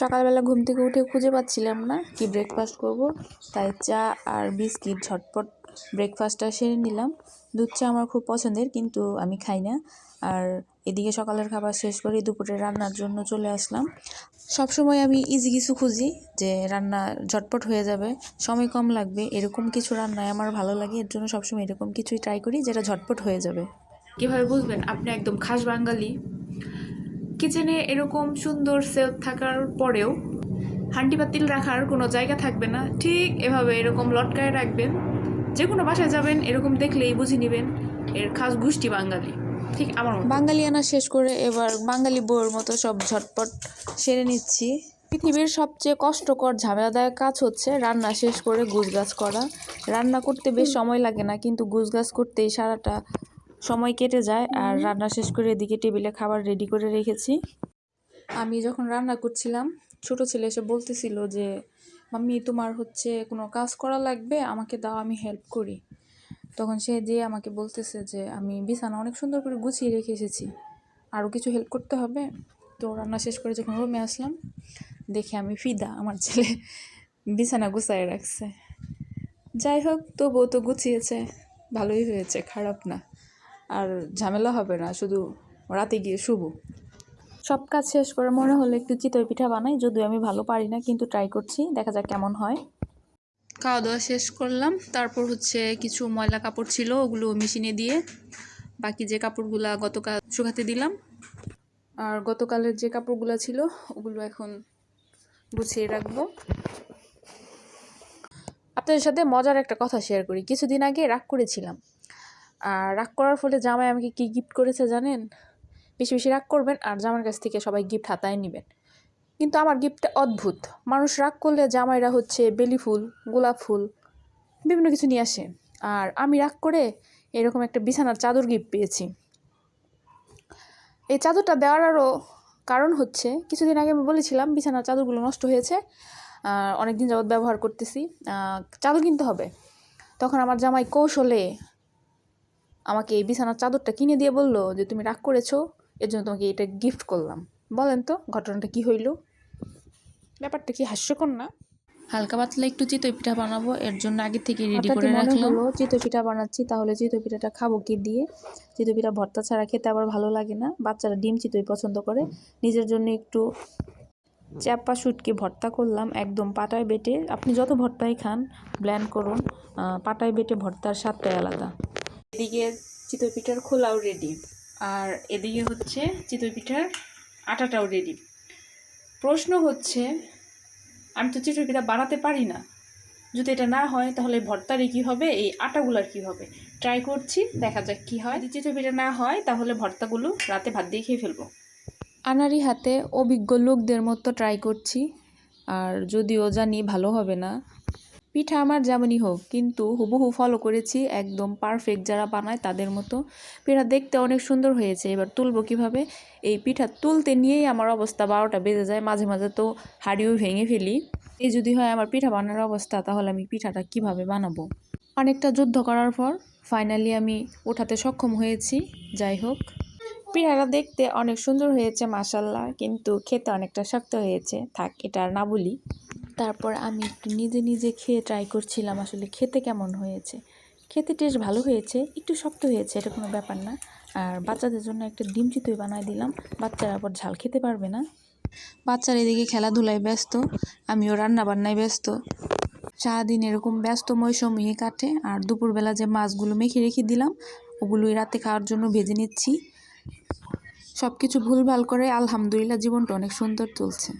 সকালবেলা ঘুম থেকে উঠে খুঁজে পাচ্ছিলাম না কি ব্রেকফাস্ট করব। তাই চা আর বিস্কিট ঝটপট ব্রেকফাস্টটা সেরে নিলাম। দুধ চা আমার খুব পছন্দের, কিন্তু আমি খাই না। আর এদিকে সকালের খাবার শেষ করে দুপুরে রান্নার জন্য চলে আসলাম। সব সময় আমি ইজি কিছু খুঁজি যে রান্না ঝটপট হয়ে যাবে, সময় কম লাগবে, এরকম কিছু রান্নায় আমার ভালো লাগে। এর জন্য সবসময় এরকম কিছুই ট্রাই করি যেটা ঝটপট হয়ে যাবে। কীভাবে বুঝবেন, আপনি একদম খাস বাঙালি। কিচেনে এরকম সুন্দর সেলফ থাকার পরেও হান্ডি পাতিল রাখার কোনো জায়গা থাকবে না। ঠিক এভাবে এরকম লটকায় রাখবেন। যে কোনো বাসায় যাবেন এরকম দেখলেই বুঝে নেবেন এর খাস গোষ্ঠী বাঙালি। ঠিক আমার মতো। বাঙালিয়ানা শেষ করে এবার বাঙালি বউর মতো সব ঝটপট সেরে নিচ্ছি। পৃথিবীর সবচেয়ে কষ্টকর ঝামেলাদায়ক কাজ হচ্ছে রান্না শেষ করে গুছগাছ করা। রান্না করতে বেশ সময় লাগে না কিন্তু গুছগাছ করতেই সারাটা সময় কেটে যায় আর রান্না শেষ করে এদিকে টেবিলে খাবার রেডি করে রেখেছি। আমি যখন রান্না করছিলাম ছোট ছেলে এসে বলতেছিল যে মাম্মি তোমার হচ্ছে কোনো কাজ করা লাগবে? আমাকে দাও আমি হেল্প করি। তখন সে যে আমাকে বলতেছে যে আমি বিছানা অনেক সুন্দর করে গুছিয়ে রেখে এসেছি। আরও কিছু হেল্প করতে হবে? তো রান্না শেষ করে যখন রুমে আসলাম দেখে আমি ফিদা আমার ছেলে বিছানা গুছায় রাখছে। যাই হোক তবুও তো গুছিয়েছে। ভালোই হয়েছে খারাপ না। আর ঝামেলা হবে না শুধু রাতে গিয়ে শুভ সব কাজ শেষ করে মনে হলো একটু চিতই পিঠা বানাই যদিও আমি ভালো পারি না কিন্তু ট্রাই করছি দেখা যাক কেমন হয়। খাওয়া দাওয়া শেষ করলাম তারপর হচ্ছে কিছু ময়লা কাপড় ছিল ওগুলো মেশিনে দিয়ে বাকি যে কাপড়গুলা গতকাল শুকাতে দিলাম। আর গতকালের যে কাপড়গুলো ছিল ওগুলো এখন গুছিয়ে রাখব। আপনাদের সাথে মজার একটা কথা শেয়ার করি কিছুদিন আগে রাগ করেছিলাম। আর রাগ করার ফলে জামাই আমাকে কী গিফট করেছে জানেন? বেশি বেশি রাগ করবেন আর জামার কাছ থেকে সবাই গিফট হাতায় নেবেন। কিন্তু আমার গিফটটা অদ্ভুত। মানুষ রাগ করলে জামাইরা হচ্ছে বেলি ফুল, গোলাপ ফুল, বিভিন্ন কিছু নিয়ে আসে। আর আমি রাগ করে এরকম একটা বিছানার চাদর গিফট পেয়েছি। এই চাদরটা দেওয়ার আরও কারণ হচ্ছে, কিছুদিন আগে আমি বলেছিলাম বিছানার চাদরগুলো নষ্ট হয়েছে অনেক দিন যাবৎ ব্যবহার করতেছি চাদর কিনতে হবে। তখন আমার জামাই কৌশলে আমাকে এই বিছানার চাদরটা কিনে দিয়ে বলল যে তুমি রাগ করেছ এর জন্য তোমাকে এটা গিফট করলাম। বলেন তো ঘটনাটা কি হইল? ব্যাপারটা কি হাস্যকর না? হালকা পাতলা একটু চিতই পিঠা বানাবো এর জন্য আগে থেকে রেডি করে রাখলাম। চিতই পিঠা বানাচ্ছি তাহলে চিতই পিঠাটা খাব কি দিয়ে? চিতই পিঠা ভর্তা ছাড়া খেতে আবার ভালো লাগে না। বাচ্চারা ডিম চিতই পছন্দ করে। নিজের জন্য একটু চ্যাপা শুটকি ভর্তা করলাম একদম পাটায় বেটে। আপনি যত ভর্তাই খান ব্ল্যান্ড করুন পাটায় বেটে ভর্তার স্বাদটাই আলাদা। এদিকে চিতই পিঠার খোলাও রেডি আর এদিকে হচ্ছে চিতই পিঠার আটাটাও রেডি প্রশ্ন হচ্ছে, আমি তো চিতই পিঠা বানাতে পারি না। যদি এটা না হয়, তাহলে ভর্তারে কী হবে? এই আটাগুলার কী হবে? ট্রাই করছি, দেখা যাক কী হয়। যদি চিতই পিঠা না হয়, তাহলে ভর্তাগুলো রাতে ভাত দিয়ে খেয়ে ফেলব। আনারি হাতে অভিজ্ঞ লোকদের মতো ট্রাই করছি, আর যদিও জানি ভালো হবে না পিঠা আমার যেমনই হোক, কিন্তু হুবহু ফলো করেছি একদম পারফেক্ট যারা বানায় তাদের মতো। পিঠা দেখতে অনেক সুন্দর হয়েছে, এবার তুলবো কীভাবে? এই পিঠা তুলতে নিয়েই আমার অবস্থা বারোটা বেজে যায়, মাঝে মাঝে তো হাড়িও ভেঙে ফেলি। এই যদি হয় আমার পিঠা বানানোর অবস্থা, তাহলে আমি পিঠাটা কীভাবে বানাবো? অনেকটা যুদ্ধ করার পর ফাইনালি আমি ওঠাতে সক্ষম হয়েছি, যাই হোক। পিঠাটা দেখতে অনেক সুন্দর হয়েছে মাসাল্লাহ কিন্তু খেতে অনেকটা শক্ত হয়েছে, থাক, এটা আর না বলি। তারপর আমি একটু নিজে নিজে খেয়ে ট্রাই করছিলাম আসলে খেতে কেমন হয়েছে। খেতে টেস্ট ভালো হয়েছে, একটু শক্ত হয়েছে, এটা কোনো ব্যাপার না। আর বাচ্চাদের জন্য একটা ডিম চিতই বানায় দিলাম, বাচ্চারা আবার ঝাল খেতে পারবে না। বাচ্চারা এদিকে খেলাধুলায় ব্যস্ত, আমিও রান্না বান্নায় ব্যস্ত। সারাদিন এরকম ব্যস্তময় সময়ে কাটে, আর দুপুরবেলা যে মাছগুলো মেখে রেখে দিলাম, ওগুলোই রাতে খাওয়ার জন্য ভেজে নিচ্ছি। সব কিছু ভুলভাল করে আলহামদুলিল্লাহ জীবনটা অনেক সুন্দর চলছে